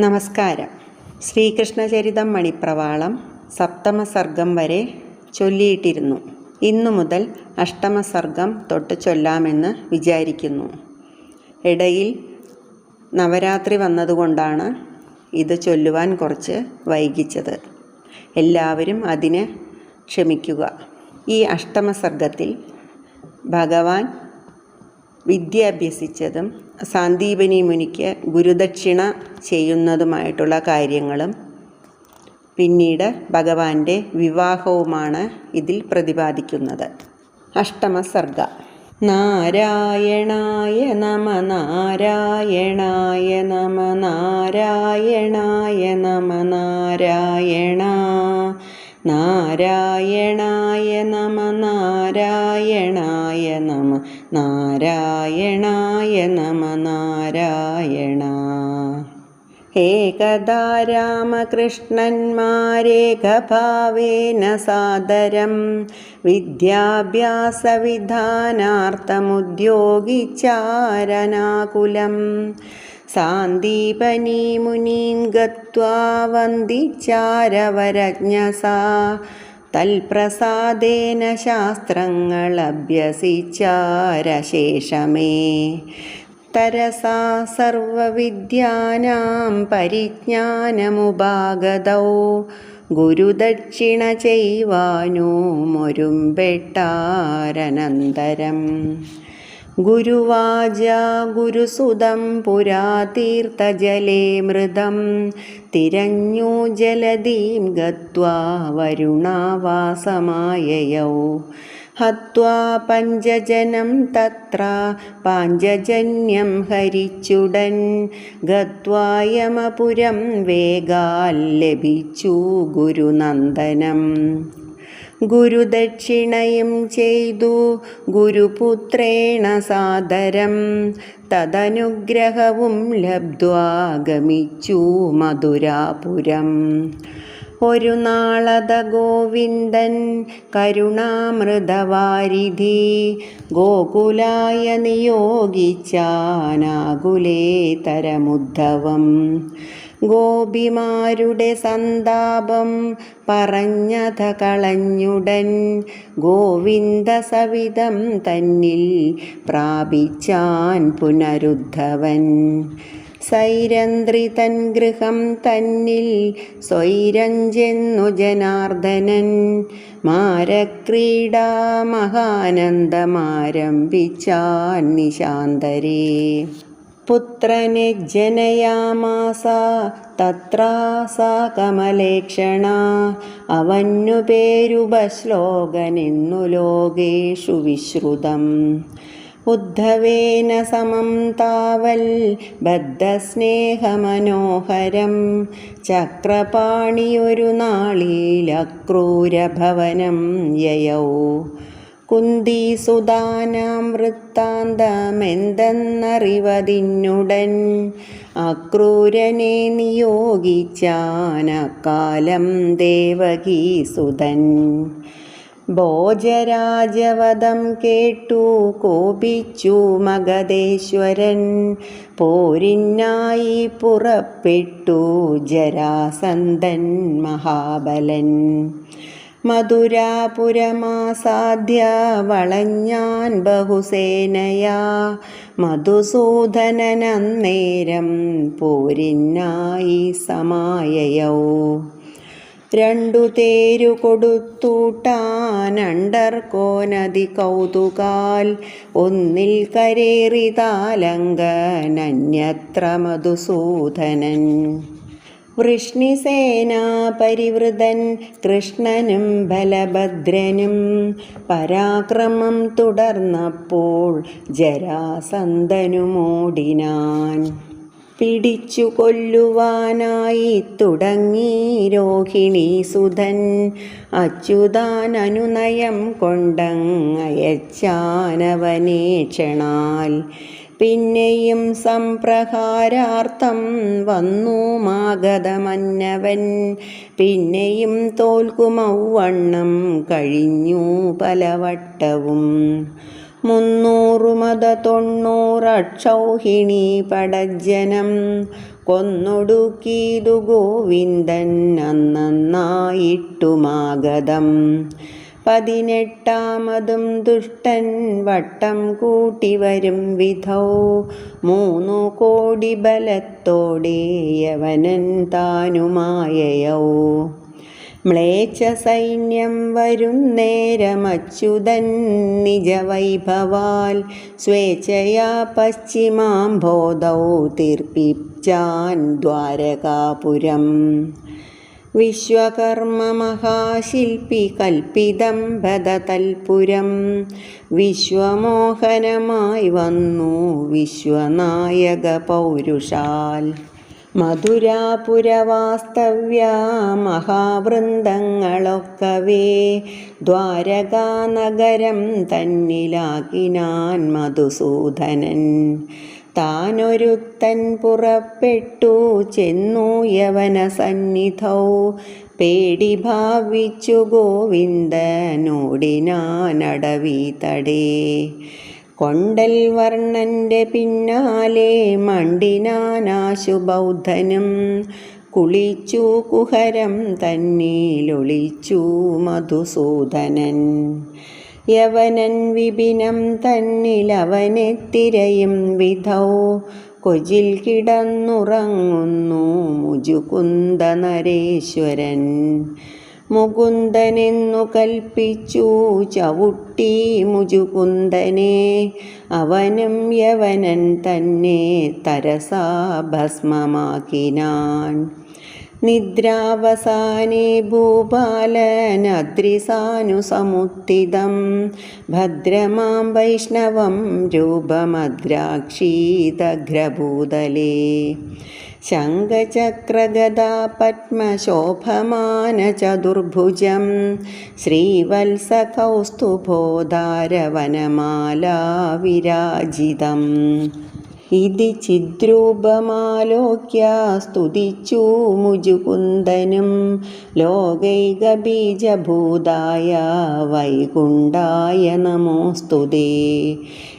നമസ്കാരം. ശ്രീകൃഷ്ണചരിതം മണിപ്രവാളം സപ്തമസർഗം വരെ ചൊല്ലിയിട്ടിരുന്നു. ഇന്നു മുതൽ അഷ്ടമസർഗം തൊട്ട് ചൊല്ലാമെന്ന് വിചാരിക്കുന്നു. ഇടയിൽ നവരാത്രി വന്നതുകൊണ്ടാണ് ഇത് ചൊല്ലുവാൻ കുറച്ച് വൈകിച്ചത്. എല്ലാവരും അതിന് ക്ഷമിക്കുക. ഈ അഷ്ടമസർഗത്തിൽ ഭഗവാൻ വിദ്യ അഭ്യസിച്ചതും സാന്ദീപനി മുനിക്ക് ഗുരുദക്ഷിണ ചെയ്യുന്നതുമായിട്ടുള്ള കാര്യങ്ങളും പിന്നീട് ഭഗവാന്റെ വിവാഹവുമാണ് ഇതിൽ പ്രതിപാദിക്കുന്നത്. അഷ്ടമസർഗ. നാരായണായ നമ നാരായണായ നമ നാരായണായ നമ നാരായണ. നാരായണായ നമ നാരായണായ നമ നാരായണായ നമ നാരായണ ഏകദാ രാമകൃഷ്ണന്മാരേകഭാവേന സാദരം. വിദ്യാഭ്യാസവിധാനാർത്ഥമുദ്യോഗിച്ചാരനാകുലം. സാന്ദീപനീമുനീം ഗത്വാ വന്ദിച്ചാരവരജ്ഞസാ. തൽപ്രസാദേന ശാസ്ത്രങ്ങളഭ്യസിച്ചാരശേഷമേ. തരസാ സർവവിദ്യാനാം പരിജ്ഞാനമുപാഗതൗ. ഗുരുദക്ഷിണ ചെയ്വാനുമൊരുമ്പെട്ടാരനന്തരം ഗുരുവാച ഗുരുസുതം പുരാതീർത്ഥജലേ മൃതം. തിരഞ്ഞു ജലദീം ഗത്വാ വരുണാവാസമായയൗ. ഹത്വാ പഞ്ചജനം തത്ര പാഞ്ചജന്യം ഹരിച്ചുടൻ. ഗത്വായമപുരം വേഗാൽ ലഭിച്ചു ഗുരുനന്ദനം. ഗുരുദക്ഷിണയും ചെയ്തു. ഗുരുപുത്രേണ സാദരം. തദനുഗ്രഹവും ലബ്ധ്വാഗമിച്ചു മധുരാപുരം. ഒരു നാളത ഗോവിന്ദൻ കരുണാമൃതവാരിധി. ഗോകുലായ നിയോഗിച്ചാനാകുലേ തരമുദ്ധവം ഗോപിമാരുടെ സന്താപം പറഞ്ഞത കളഞ്ഞുടൻ ഗോവിന്ദ സവിധം തന്നിൽ പ്രാപിച്ചാൻ പുനരുദ്ധവൻ. സൈരന്ത്രി തൻ ഗൃഹം തന്നിൽ സ്വൈരഞ്ചെന്നു ജനാർദ്ദനൻ. മാരക്രീഡാ മഹാനന്ദമാരംഭിച്ചാൻ നിശാന്തരേ. പുത്രനെ ജനയാമാസ തത്രാസാ കമലേക്ഷണ. അവന്നു പേരുപശ്ലോകനെന്നു ലോകേഷു വിശ്രുതം. ഉദ്ധവേന സമം താവൽ ബദ്ധസ്നേഹമനോഹരം. ചക്രപാണിയൊരു നാളീലക്രൂരഭവനം യയൗ. കുന്തീസുതാനാം വൃത്താന്തമെന്തെന്നറിവതിന്നുടൻ അക്രൂരനെ നിയോഗിച്ചാനക്കാലം ദേവകീസുതൻ. ഭോജരാജവധം കേട്ടു കോപിച്ചു മഗധേശ്വരൻ. പോരിനായി പുറപ്പെട്ടു ജരാസന്ധൻ മഹാബലൻ. മധുരാപുരമാസാദ്യ വളഞ്ഞാൻ ബഹുസേനയാ. മധുസൂദനനന്നേരം പോരിന്നായി സമായയോ. രണ്ടു തേരു കൊടുത്തൂട്ടാനണ്ടർ കോനതി കൗതുകാൽ. ഒന്നിൽ കരേറിതാലങ്കനന്യത്ര മധുസൂദനൻ. വൃഷ്ണിസേനാ പരിവൃതൻ കൃഷ്ണനും ബലഭദ്രനും പരാക്രമം തുടർന്നപ്പോൾ ജരാസന്ധനുമോടിനാൻ പിടിച്ചു കൊല്ലുവാനായി തുടങ്ങി രോഹിണി സുധൻ. അച്യുതാൻ അനുനയം കൊണ്ടങ്ങയച്ചാനവനേക്ഷണാൽ പിന്നെയും സംപ്രഹാരാർത്ഥം വന്നു മാഗതമന്നവൻ പിന്നെയും തോൽക്കുമൗവണ്ണം കഴിഞ്ഞു പലവട്ടവും. മുന്നൂറു മത തൊണ്ണൂറക്ഷൗഹിണി പടജ്ജനം കൊന്നൊടുക്കിയതു ഗോവിന്ദൻ അന്നന്നായിട്ടുമാഗതം പതിനെട്ടാമതും ദുഷ്ടൻ വട്ടം കൂട്ടി വരും വിധൗ. മൂന്നു കോടി ബലത്തോടെ യവനൻ താനുമായയോ. മ്ലേച്ഛ സൈന്യം വരുന്നേരമച്യുതൻ നിജവൈഭവാൽ. സ്വേച്ഛയാ പശ്ചിമാം ബോധൗ തീർപ്പിച്ചാൻ ദ്വാരകാപുരം. വിശ്വകർമ്മ മഹാശില്പി കൽപ്പിതം ഭദതൽപുരം വിശ്വമോഹനമായി വന്നു വിശ്വനായക പൗരുഷാൽ. മധുരാപുരവാസ്തവ്യ മഹാവൃന്ദങ്ങളൊക്കവേ. ദ്വാരകാനഗരം തന്നിലാക്കിനാൻ മധുസൂദനൻ. താനൊരുത്തൻ പുറപ്പെട്ടു ചെന്നു യവന സന്നിധൗ. പേടി ഭാവിച്ചു ഗോവിന്ദനോടിനടവി തടേ. കൊണ്ടൽ വർണന്റെ പിന്നാലെ മണ്ടിനാനാശു ബൗദ്ധനും കുളിച്ചു കുഹരം തന്നിലൊളിച്ചു മധുസൂദനൻ. യവനൻ വിപിനം തന്നിലവനെ തിരയും വിധൗ. കൊജിൽ കിടന്നുറങ്ങുന്നു മുജുകുന്ദ നരേശ്വരൻ. മുകുന്ദനെന്നു കൽപ്പിച്ചു ചവിട്ടി മുജുകുന്ദനെ. അവനും യവനൻ തന്നെ തരസാ ഭസ്മമാക്കിനാൻ നിദ്രാവസാനേ ഭൂപാലനദ്രിസാനുസമുത്ഥിതം ഭദ്രമാം വൈഷ്ണവം രൂപമദ്രാക്ഷീതഗ്രഭൂതലേ. പത്മശോഭമാനചതുർഭുജം ശ്രീവത്സകൗസ്തുഭോധാരവനമാലാ വിരാജിതം ഇതി ചിദ്രൂപമാലോക്യ സ്തുതിച്ചു മുജുകുന്ദനും. ലോകൈകബീജഭൂതായ വൈകുണ്ഠായ നമോസ്തുതേ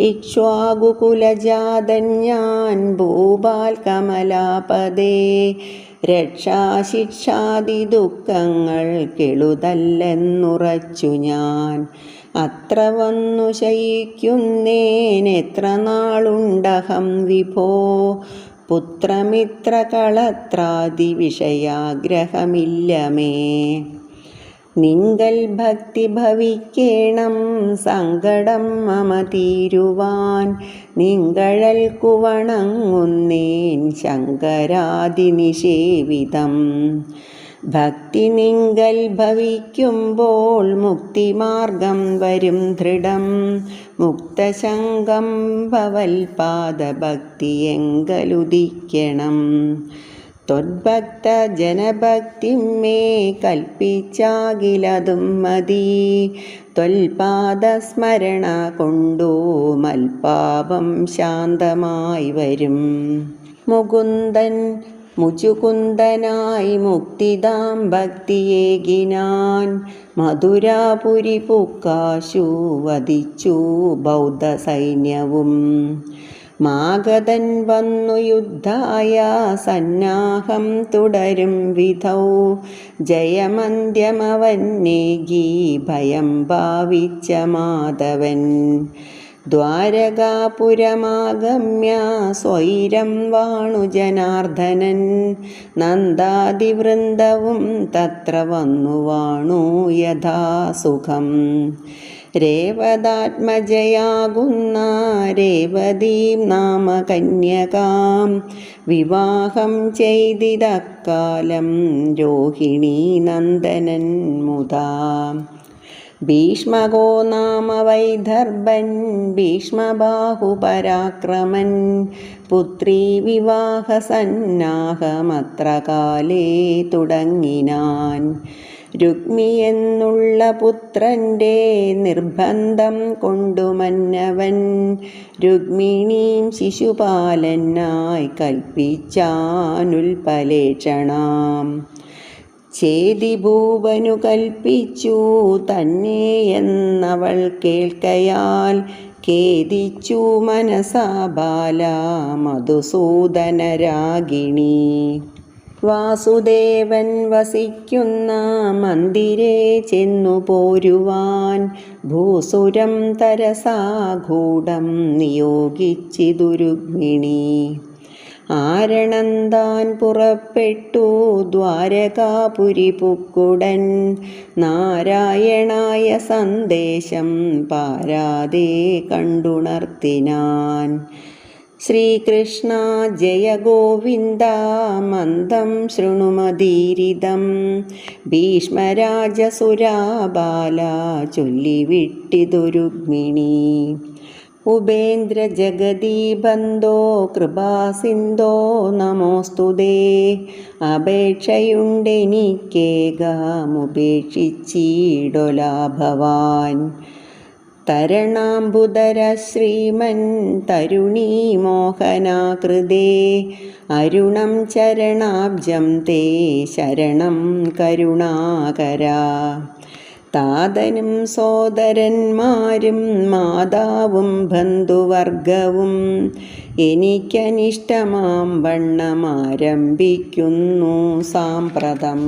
ഇക്ഷ്വാകുകുലജാതൻ ഞാൻ ഭൂപാൽ കമലാപദേ രക്ഷാശിക്ഷാദി ദുഃഖങ്ങൾ കെളുതല്ലെന്നുറച്ചു ഞാൻ. അത്ര വന്നു ശയിക്കുന്നേനെത്ര നാളുണ്ടഹം വിഭോ? പുത്രമിത്ര കളത്രാദി വിഷയാഗ്രഹമില്ല മേ നിങ്കൽ ഭക്തി ഭവിക്കേണം സങ്കടം മമ തീരുവാൻ നിങ്കഴൽ കുവണങ്ങുന്നേൻ ശങ്കരാതി നിഷേവിതം. ഭക്തി നിങ്കൽ ഭവിക്കുമ്പോൾ മുക്തിമാർഗം വരും ദൃഢം. മുക്തശങ്കം ഭവൽപാദഭക്തി എങ്കലുദിക്കണം ത്വദ്ഭക്ത ജനഭക്തി മേ കൽപ്പിച്ചാകിലതും മതി. ത്വൽപാദസ്മരണ കൊണ്ടോ മൽപാപം ശാന്തമായി വരും. മുകുന്ദൻ മുചുകുന്ദനായി മുക്തിദാം ഭക്തിയേകിനാൻ മധുരാപുരി പൂക്കാശു വധിച്ചു ബൗദ്ധ സൈന്യവും മാഗതൻ വന്നു യുദ്ധായ സന്നാഹം തുടരും വിധൗ. ജയമന്ത്യമവന്നേകി ഭയം ഭാവിച്ച മാധവൻ. ദ്വാരകാപുരമാഗമ്യ സ്വൈരം വാണു ജനാർദ്ദനൻ. നന്ദാതിവൃന്ദവും തത്ര വന്നു വാണു യഥാസുഖം രേവതാത്മജയാകുന്ന രേവതീം നാമ കന്യകാം വിവാഹം ചെയ്തിതക്കാലം രോഹിണീ നന്ദനൻ മുതാം. ഭീഷ്മകോ നാമ വൈദർഭൻ ഭീഷ്മബാഹുപരാക്രമൻ പുത്രീ വിവാഹസന്നാഹമത്ര കാലേ തുടങ്ങിനാൻ. രുക്മി എന്നുള്ള പുത്രന്റെ നിർബന്ധം കൊണ്ടുമന്നവൻ രുക്മിണീം ശിശുപാലനായി കൽപ്പിച്ചാനുൽപലേക്ഷണാം. ചേതി ഭൂവനു കൽപ്പിച്ചു തന്നെ എന്നവൾ കേൾക്കയാൽ ഖേദിച്ചു മനസാ ബാല മധുസൂദനരാഗിണി. വാസുദേവൻ വസിക്കുന്ന മന്ദിരെ ചെന്നു പോരുവാൻ ഭൂസുരം തരസാഗൂഢം നിയോഗിച്ചിതു രുക്മിണി ആരണന്താൻ പുറപ്പെട്ടു ദ്വാരകാപുരി പുക്കുടൻ. നാരായണായ സന്ദേശം പാരാതെ കണ്ടുണർത്തിനാൻ. ശ്രീകൃഷ്ണ ജയ ഗോവിന്ദ മന്ദം ശൃണുമതീരിതം. ഭീഷ്മരാജസുരാബാല ചൊല്ലിവിട്ടിതു രുക്മിണി ഉപേന്ദ്രജഗദീബന്ധോ കൃപാസിന്ധോ നമോസ്തു ദേ അപേക്ഷയുണ്ടെനിക്കേകാമുപേക്ഷിച്ചിടൊലാ ഭവാൻ തരണാംബുദര ശ്രീമൻ തരുണീ മോഹനാകൃതേ. അരുണം ചരണാബ്ജം തേ ശരണം കരുണാകരാ. താതനും സോദരന്മാരും മാതാവും ബന്ധുവർഗവും എനിക്കനിഷ്ടമാം വണ്ണമാരംഭിക്കുന്നു സാമ്പ്രതം.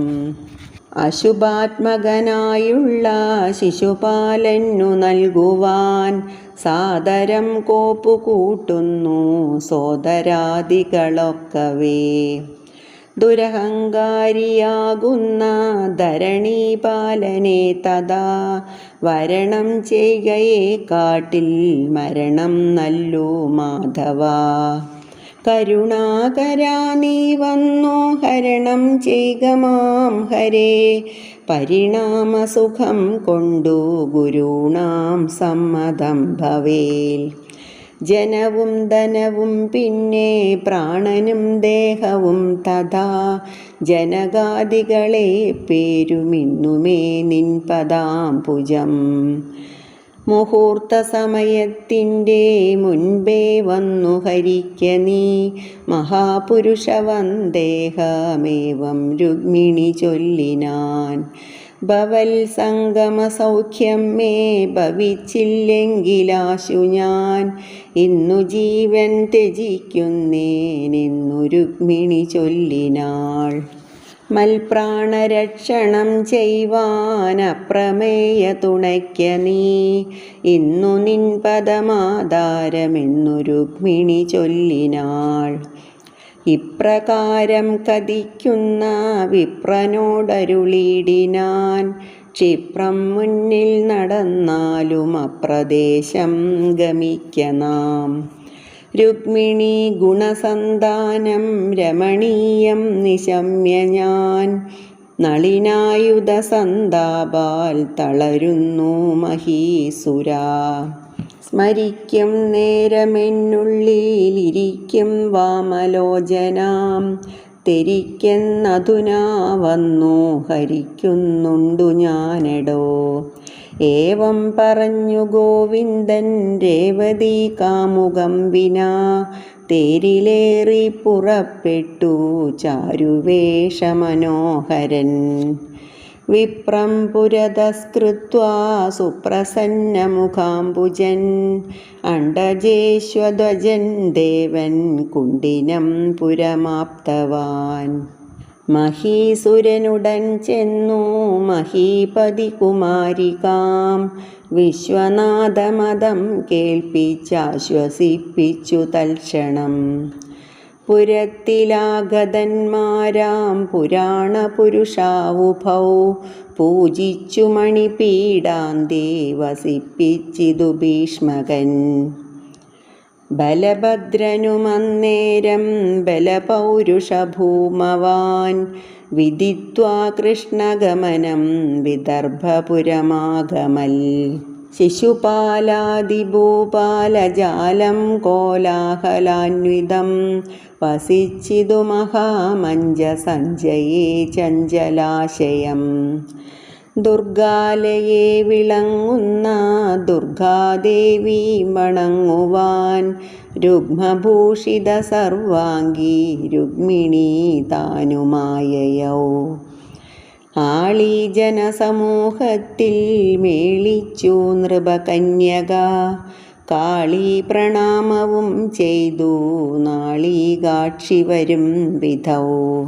അശുഭാത്മകനായുള്ള ശിശുപാലനു നൽകുവാൻ സാദരം കോപ്പുകൂട്ടുന്നു സോദരാദികളൊക്കവേ. ദുരഹങ്കാരിയാകുന്ന ധരണീപാലനെ തഥാ വരണം ചെയ്യയെ കാട്ടിൽ മരണം നല്ലു മാധവ. കരുണാകരാ നീ വന്നു ഹരണം ചെയ്യുക മാം ഹരേ. പരിണാമസുഖം കൊണ്ടു ഗുരുണാം സമ്മതം ഭവേൽ. ജനവും ധനവും പിന്നെ പ്രാണനും ദേഹവും തഥാ. ജനകാദികളെ പേരുമിന്നുമേ നിൻ പദാംബുജം മുഹൂർത്ത സമയത്തിന്റെ മുൻപേ വന്നു ഹരിക്ക നീ. മഹാപുരുഷവന്ദേഹമേവം രുക്മിണി ചൊല്ലിനാൻ. ഭവൽ സംഗമ സൗഖ്യം മേ ഭവിച്ചില്ലെങ്കിലാശു ഞാൻ. ഇന്നു ജീവൻ ത്യജിക്കുന്നേനെന്നു രുക്മിണി ചൊല്ലിനാൾ. മൽപ്രാണരക്ഷണം ചെയ്വാനപ്രമേയ തുണയ്ക്ക നീ. ഇന്നു നിൻ പദമാധാരമെന്നു രുക്മിണി ചൊല്ലിനാൾ. ഇപ്രകാരം കതിക്കുന്ന വിപ്രനോടരുളിടിനാൻ ക്ഷിപ്രം മുന്നിൽ നടന്നാലും അപ്രദേശം ഗമിക്ക രുക്മിണി ഗുണസന്താനം രമണീയം നിശമ്യ ഞാൻ. നളിനായുധ സന്താപാൽ തളരുന്നു മഹീസുരാ. സ്മരിക്കും നേരമെന്നുള്ളിലിരിക്കും വാമലോചനാം. തെരിക്കെന്നതുനാ വന്നു ഹരിക്കുന്നുണ്ടു ഞാനെടോ. ഏവം പറഞ്ഞു ഗോവിന്ദൻ രേവതി കാമുകം വിനാ. തേരിലേറി പുറപ്പെട്ടു ചാരുവേഷമനോഹരൻ. വിപ്രം പുരതസ്കൃത്വാ സുപ്രസന്നമുഖാംബുജൻ. അണ്ടജേശ്വധ്വജൻ ദേവൻ കുണ്ടിനം പുരമാപ്തവാൻ. മഹീസുരനുടൻ ചെന്നു മഹീപതി കുമാരികാം വിശ്വനാഥമതം കേൾപ്പിച്ചാശ്വസിപ്പിച്ചു തൽക്ഷണം. പുരത്തിലാഗതന്മാരാം പുരാണപുരുഷാവുഭൗ. പൂജിച്ചു മണിപീഡാന്തേ വസിപ്പിച്ചിതു ഭീഷ്മകൻ. ബലഭദ്രനുമന്നേരം ബലപൗരുഷഭൂമവാൻ. വിദിത്വാ കൃഷ്ണഗമനം വിദർഭപുരമാഗമൽ. ശിശുപാലാദിഭൂപാലജാലം കോലാഹലാന്വിതം. വസിച്ചിതു മഹാമഞ്ജസഞ്ജയേ ചഞ്ചലാശയം. ദുർഗാലയെ വിളങ്ങുന്ന ദുർഗാദേവി മണങ്ങുവാൻ രുഗ്മഭൂഷിത സർവാംഗി രുക്മിണി താനുമായയൗ. ആളീ ജനസമൂഹത്തിൽ മേളിച്ചു നൃപകന്യക. കാളി പ്രണാമവും ചെയ്തു നാളീകാക്ഷി വരും വിധൗ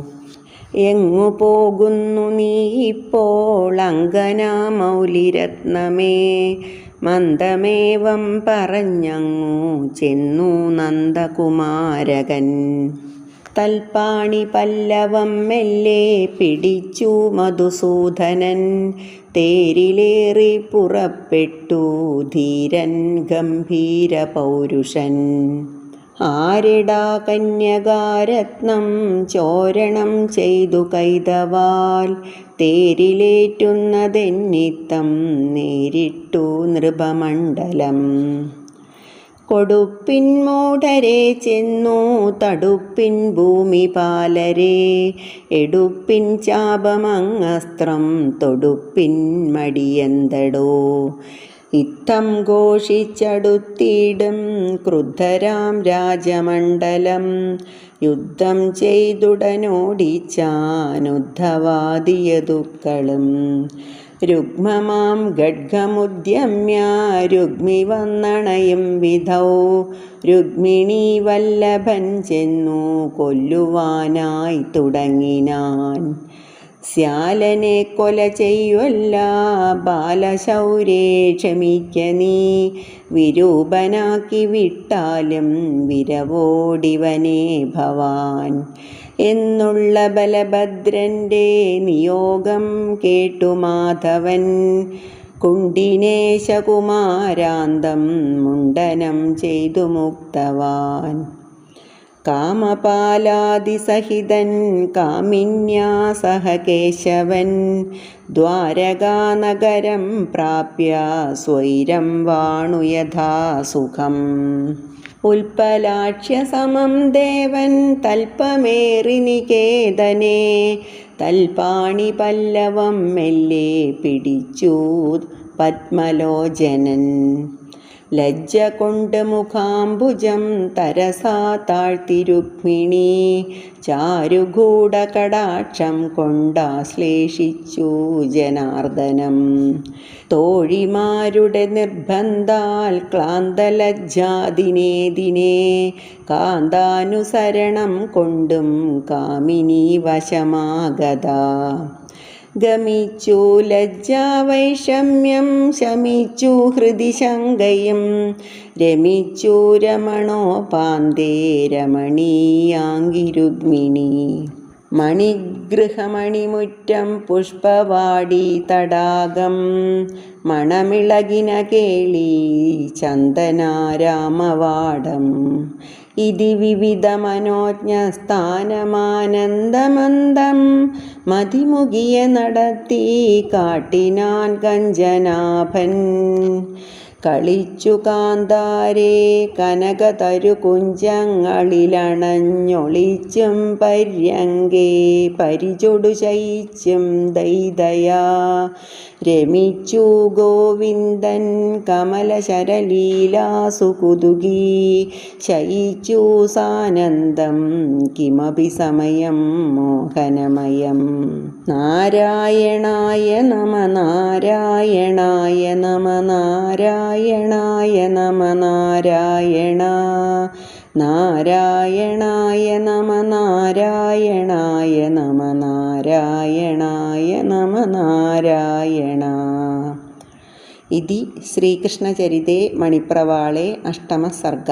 എങ്ങു പോകുന്നു നീ ഇപ്പോൾ അങ്കനാമൗലിരത്നമേ? മന്ദമേവം പറഞ്ഞങ്ങു ചെന്നു നന്ദകുമാരകൻ. തൽപ്പാണി പല്ലവം മെല്ലെ പിടിച്ചു മധുസൂദനൻ. തേരിലേറി പുറപ്പെട്ടു ധീരൻ ഗംഭീര പൗരുഷൻ ആരിടാ കന്യകാരത്നം ചോരണം ചെയ്തു കൈതവാൽ. തേരിലേറ്റുന്നതെന്നിത്തം നേരിട്ടു നൃപമണ്ഡലം. കൊടുപ്പിൻ മൂഢരെ ചെന്നു തടുപ്പിൻ ഭൂമിപാലരെ എടുപ്പിൻ ചാപമങ്ങസ്ത്രം തൊടുപ്പിൻ മടിയന്തടോ. ഇത്തം ഘോഷിച്ചടുത്തിടും ക്രുദ്ധരാം രാജമണ്ഡലം. യുദ്ധം ചെയ്തുടനോടിച്ചാനുദ്ധവാദിയതുക്കളും രുഗ്മമാം ഖഡ്ഗമുദ്യമ്യ രുഗ്മി വന്നണയും വിധൗ. രുഗ്മിണി വല്ലഭൻ ചെന്നു കൊല്ലുവാനായി തുടങ്ങിനാൻ. ശ്യാലനെ കൊല ചെയ്യുവല്ല ബാലശൗരേ ക്ഷമിക്ക നീ. വിരൂപനാക്കി വിട്ടാലും വിരവോടിവനെ ഭവാൻ. എന്നുള്ള ബലഭദ്രന്റെ നിയോഗം കേട്ടു മാധവൻ. കുണ്ടിനേശകുമാരാന്തം മുണ്ടനം ചെയ്തു മുക്തവാൻ. കാമപാലാദിസഹിതൻ കാമിന്യാ സഹ കേശവൻ ദ്വാരകാനഗരം പ്രാപ്യ സ്വൈരം വാണു യഥാ സുഖം ഉൽപ്പലാക്ഷ്യസമം ദേവൻ തൽപ്പമേറി നികേതനെ. തൽപാണി പല്ലവം മെല്ലെ പിടിച്ചു പത്മലോചനൻ. ലജ്ജ കൊണ്ട് മുഖാംബുജം തരസാ താഴ്ത്തി രുക്മിണി ചാരുഗൂഢകടാക്ഷം കൊണ്ടാശ്ലേഷിച്ചു ജനാർദ്ദനം. തോഴിമാരുടെ നിർബന്ധാൽ ക്ലാന്തലജ്ജാദിനേ ദിനേ കാന്താനുസരണം കൊണ്ടും കാമിനി വശമാഗത. ഗമിച്ചു ലജ്ജാവൈഷമ്യം ശമിച്ചു ഹൃദി ശങ്കയും രമിച്ചു രമണോപാന്തേ രമണീയാങ്കിരുഗ്മിണി. മണിഗൃഹമണിമുറ്റം പുഷ്പവാടി തടാകം. മണമിളകിന കേളി ചന്ദനാരാമവാടം. ഇതി വിവിധമനോജ്ഞസ്ഥാനമാനന്ദമന്ദം മതിമുകിയ നടത്തി കാട്ടിനാൻ കഞ്ചനാഭൻ. കളിച്ചു കാന്താരേ കനകതരു കുഞ്ചങ്ങളിലണഞ്ഞൊളിച്ചും പര്യങ്കേ പരിചൊടു ശയിച്ചും ദൈതയാ. രമിച്ചു ഗോവിന്ദൻ കമലശരലീലാസുകുതുകി ശയിച്ചു സാനന്ദം കിമപി സമയം മോഹനമയം. നാരായണായ നമ നാരായണായ നമ നാരായണായ നമ നാരായണ. നാരായണായ നമ നാരായണായ നമ നാരായണായ നമ നാരായണ. ഇതി ശ്രീകൃഷ്ണചരിതേ മണിപ്രവാളേ അഷ്ടമസർഗ